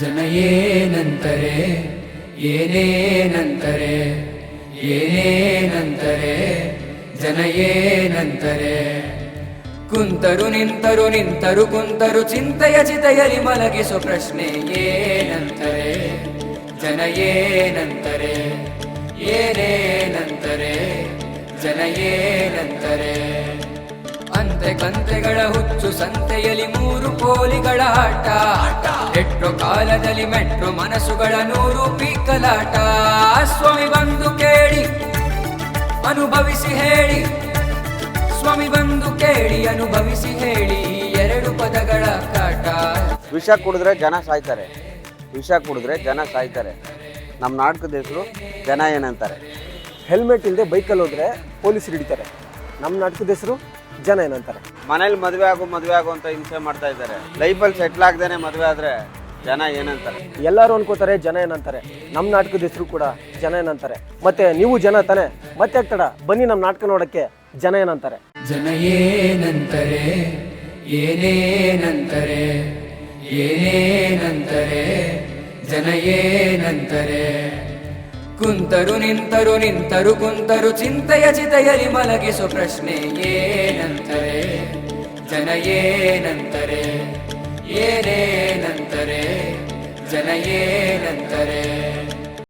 ಜನ ಏನೇನಂತರೆ? ಏನೇನಂತರೆ? ಜನಯೇನಂತರೆ ಕುಂತರು ನಿಂತರು ನಿಂತರು ಕುಂತರು ಚಿಂತೆಯ ಚಿತೆಯಲ್ಲಿ ಮಲಗಿಸೋ ಪ್ರಶ್ನೆ ಏನಂತರೆ? ಜನ ಏನಂತರೆ? ಏನೇನಂತರೆ? ಜನ ಏನಂತರೆ? ಅಂತೆ ಕಂತೆಗಳ ಹುಚ್ಚು ಸಂತೆಯಲ್ಲಿ ಮೂರು ಕೋಲಿಗಳ ಆಟ ಆಟ. ಮೆಟ್ರೋ ಕಾಲದಲ್ಲಿ ಮೆಟ್ರೋ ಮನಸ್ಸುಗಳ ನೂರು ಪೀಕಲಾಟ. ಸ್ವಾಮಿ ಬಂದು ಕೇಳಿ, ಅನುಭವಿಸಿ ಹೇಳಿ. ಸ್ವಾಮಿ ಬಂದು ಕೇಳಿ, ಅನುಭವಿಸಿ ಹೇಳಿ. ಎರಡು ಪದಗಳ ಕಾಟ. ವಿಷ ಕುಡಿದ್ರೆ ಜನ ಸಾಯ್ತಾರೆ. ವಿಷ ಕುಡಿದ್ರೆ ಜನ ಸಾಯ್ತಾರೆ. ನಮ್ಮ ನಾಟಕದ ಹೆಸರು ಜನ ಏನಂತಾರೆ. ಹೆಲ್ಮೆಟ್ ಇಲ್ಲದೆ ಬೈಕಲ್ಲಿ ಹೋದ್ರೆ ಪೊಲೀಸರು ಹಿಡಿತಾರೆ. ನಮ್ಮ ನಾಟಕದ ಹೆಸರು ಜನ ಏನಂತಾರೆ? ಮನೇಲಿ ಮದುವೆ ಆಗು ಮದುವೆ ಆಗು ಅಂತ ಹಿಂಸೆ ಮಾಡ್ತಾ ಇದ್ದಾರೆ. ಲೈಫಲ್ಲಿ ಸೆಟ್ಲ್ ಆಗದೇನೆ ಮದುವೆ ಆದ್ರೆ ಜನ ಏನಂತಾರೆ? ಎಲ್ಲರೂ ಅನ್ಕೋತಾರೆ ಜನ ಏನಂತಾರೆ. ನಮ್ಮ ನಾಟಕದ ಹೆಸರು ಕೂಡ ಜನ ಏನಂತಾರೆ. ಮತ್ತೆ ನೀವು ಜನ ತಾನೆ? ಮತ್ತೆ ತಡ? ಬನ್ನಿ ನಮ್ಮ ನಾಟಕ ನೋಡಕ್ಕೆ ಜನ ಏನಂತಾರೆ. ಜನ ಏನಂತಾರೆ? ಏನೇನಂತಾರೆ? ಏನೇನಂತಾರೆ? ಜನ ಏನಂತಾರೆ? ಕುಂತರು ನಿಂತರು ನಿಂತರು ಕುಂತರು ಚಿಂತೆಯ ಚಿತೆಯಲ್ಲಿ ಮಲಗಿಸು ಪ್ರಶ್ನೆ ಏನಂತರೆ? ಜನ ಏನಂತರೆ? ಏನೇನಂತರೆ? ಜನ ಏನಂತಾರೆ?